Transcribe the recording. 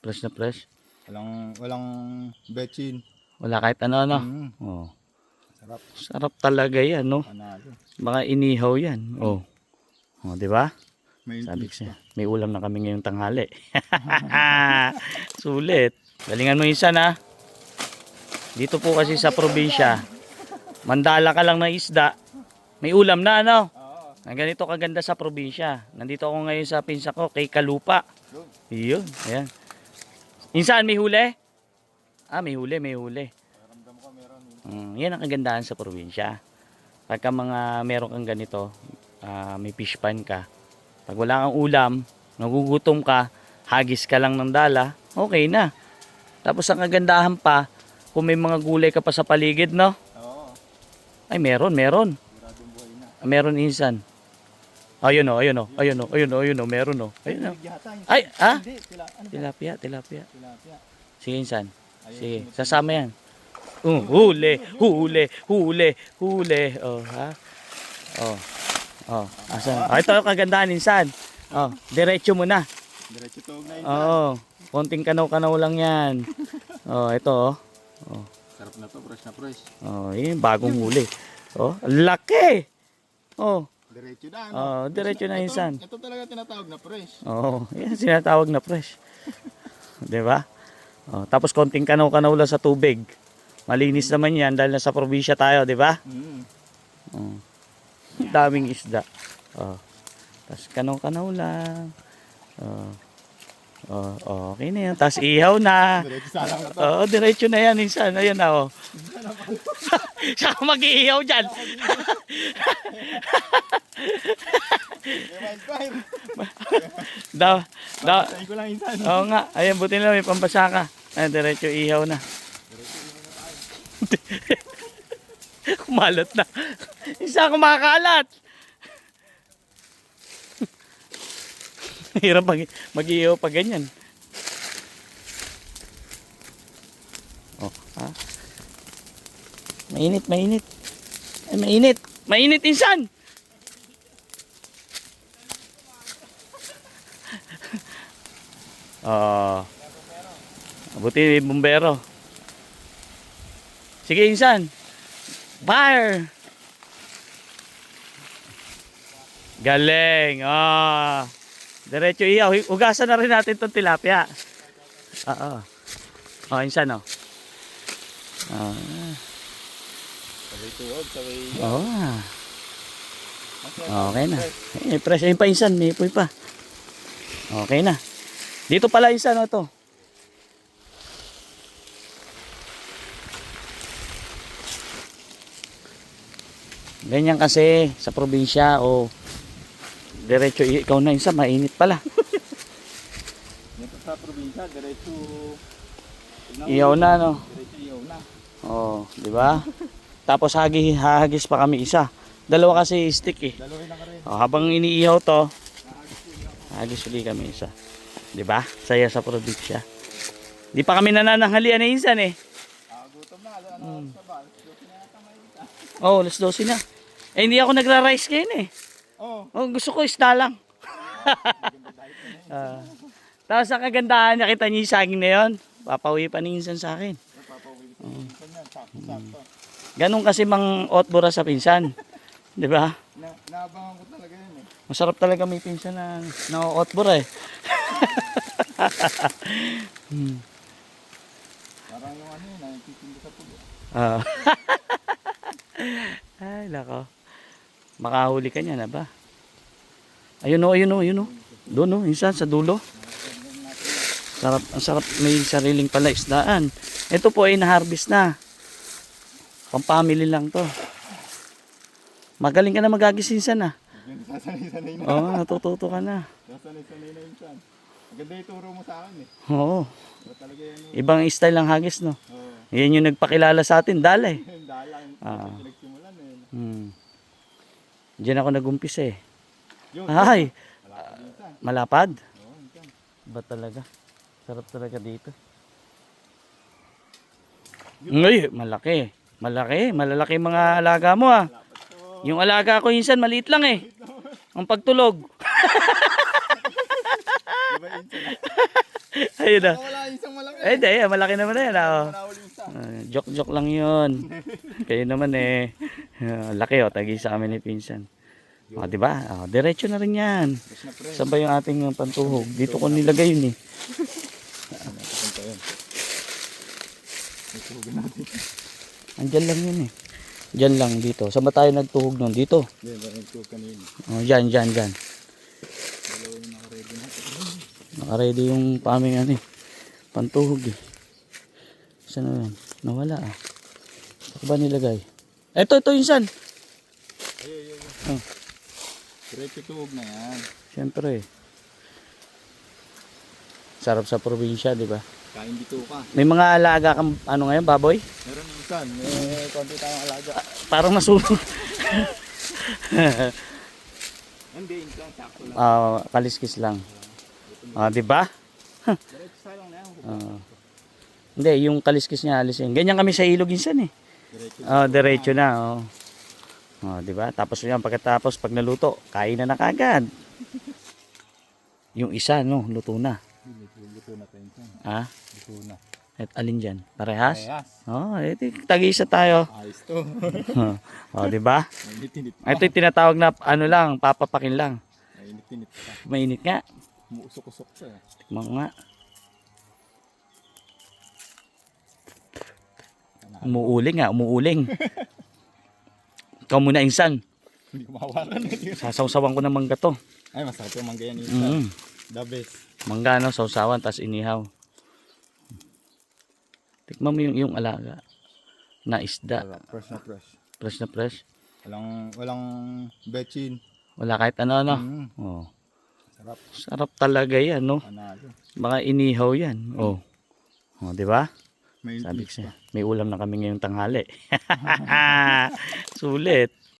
Fresh na fresh. Walang, walang betchin. Wala kahit ano, ano. Mm, Oh. sarap. Sarap talaga yan, no? Panalo. Mga inihaw yan. Oh. Oh, di ba? May Sabi ko siya, may ulam na kami ngayong tanghali. Sulit. Galingan mo isa na. Dito po kasi sa probinsya, mandala ka lang ng isda, may ulam na ano. Ang ganito kaganda sa probinsya. Nandito ako ngayon sa pinsa ko, kay Kalupa. Iyon, ayan. Insan, may huli? Ah, may huli, may huli. Ramdam ko meron. Mm, yan ang kagandahan sa probinsya. Pagka mga meron kang ganito, ah, may fish pan ka, pag wala kang ulam, nagugutom ka, hagis ka lang ng dala, okay na. Tapos ang kagandahan pa, kung may mga gulay ka pa sa paligid, no? Oo. Ay, meron, meron. Meron insan. Ayun o, ayun o, ayun o, ayun o, ayun o, meron o. Ayun o. Ay, ba? Tilapia, tilapia. Sige insan. Sige, sasama yan. Uh, huli, huli, huli, huli. Oh, ha? Oh. Oh, asan? Oh, ito yung kagandahan insan. Oh, diretso mo na. Diretso tuog na. Oo. konting kanaw-kanaw lang yan. Oh, ito oh. Oh, Sarap na to, fresh na fresh. oh, yun, bagong huli. Oh, laki. Oh, Diretso na. ano? oh, diretso na Ito- insan. Ito talaga tinatawag na fresh. Oo, oh, yan sinatawag na fresh. 'Di ba? Oh, tapos konting kanaw-kanaw lang sa tubig. Malinis naman 'yan dahil nasa probinsya tayo, 'di ba? Mm. Oh. Daming isda. Oh. Tapos kanaw-kanaw lang. Oh. Oh, oh, okay na yan. Tapos ihaw na. Diretso na to. Oo, diretso na yan. Insan, ayan na, oh. Siya ang mag-iihaw dyan. Daw, daw. Oo nga, ayan buti na may pambasa ka. Ay, diretso ihaw na. Kumalot na. Isa kumakalat. Hirap mag mag-ihaw pa ganyan. Oh, ha? Mainit, mainit. Ay, mainit. Mainit insan. Oh. Buti may bumbero. Sige, insan. Fire! Galing. Ah. Diretso iyaw. Ugasan na rin natin tong tilapia. Oo. Oh, insan oh. Ah. Sabay tuog, sabay... Oh. Okay na. Eh, fresh ayun pa insan, may ipoy pa. Okay na. Dito pala insan oh to. Ganyan kasi sa probinsya o diretso i- ikaw na insan, mainit pala. Dito sa probinsya, diretso... Iyaw na no. Diretso iyaw na. Oh, di ba? Tapos hagi hahagis pa kami isa. Dalawa kasi stick eh. Rin. Oh, habang iniihaw to, hagis ulit kami isa. 'Di ba? Saya sa probinsya. Di pa kami nanananghalian na insan eh. Isa. Oh, alas 12 na. Eh, hindi ako nagra-rice ngayon eh. Oh, Oh, gusto ko isda lang. Ah. tapos ang kagandahan, nakita niyo yung saging na yun. Papawi pa ni insan sa akin. napapawin ko. Minsan yan, sakto-sakto. Ganun kasi mang otbura sa pinsan. 'Di ba? Na, naabangan ko talaga yun eh. Masarap talaga may pinsan na na-otbura eh. hmm. Parang yung ano yun, nagtitinda sa pulo. Ah. Ay, lako. Makahuli ka niya na ba? Ayun o, ayun o, ayun o. Doon o, insan sa dulo. Sarap, ang sarap may sariling pala isdaan. Ito po ay na-harvest na. Pang family lang to. Magaling ka na magagisinsan. Yan, Sasanay-sanay na. Oo, natututo ka na. Sasanay-sanay na insan. Maganda yung turo mo sa akin eh. Oo. Ba talaga yan. Ibang style lang hagis, no? Oo. Yan yung nagpakilala sa atin, dala eh. Dalang. Ah. Pinagsimulan eh. Hmm. Diyan ako nagumpisa eh. Yun. Ay, malapad. Oo. Ba talaga? Sarap talaga dito. Ngay, malaki. Malaki. Malalaki mga alaga mo ah. Yung alaga ko insan, maliit lang eh. Ang pagtulog. Diba? Ayun na. Eh, di, malaki naman na yan. Oh. Isa. Ah, joke-joke lang yun. Kayo naman eh. Ah, laki oh, tagi sa amin ni Pinsan. O, di ba? Oh, diretso na rin yan. Ba yung ating uh, pantuhog? Dito ko nilagay yun eh. Ituhugin natin. Andyan lang yun eh. Diyan lang dito. Saan ba tayo nagtuhog nun? Dito. Yan, yan ituhug kanina. Oh, dyan, dyan, dyan. Dalawa yung nakaready natin. Nakaready yung paming ano eh. Pantuhog eh. Saan na yun? Nawala ah. Saan ba nilagay? Eto, ito yung san. Ay, ay, ay. Oh. Diretso tuhog na yan. Siyempre. Sarap sa probinsya, di ba? Kain dito ka. May mga alaga kang ano ngayon, baboy? Meron isan. May konti tayong alaga. Parang nasunog. Hindi, hindi lang. Sakto lang. Ah, kaliskis lang. Ah, di ba? Diretso lang na yan. Ah. hindi, yung kaliskis niya alisin. Ganyan kami sa ilog insan eh. Diretso. Ah, diretso na, oh. Oh, di ba? Tapos yan pagkatapos pag naluto, kain na na kagad. Yung isa no, luto na. Luto na tayo. Ah, Luto na. At alin diyan? Parehas? Ayas. Oh, edi tag-isa tayo. Ayos to. oh, di ba? Mainit-init pa. Ito yung tinatawag na ano lang, papapakin lang. Mainit-init pa. Mainit nga. Umuusok-usok pa eh. Tikman ko nga. Umuuling nga, umuuling. Ikaw muna insan. Hindi ko mahawakan. Sasawsawan ko ng mangga to. Ay, masarap yung mangga yan isan. Mm. The best. Mangga no, sausawan, tas inihaw. Tikman mo yung, yung alaga. Na isda. Sarap. Fresh na fresh. Fresh na fresh. Walang, walang betchin. Wala kahit ano, ano. Mm. Oh. Sarap. Sarap talaga yan, no? Panalo. Mga inihaw yan. Oh. Oh, di ba? May Sabi ko may ulam na kami ngayong tanghali. Sulit.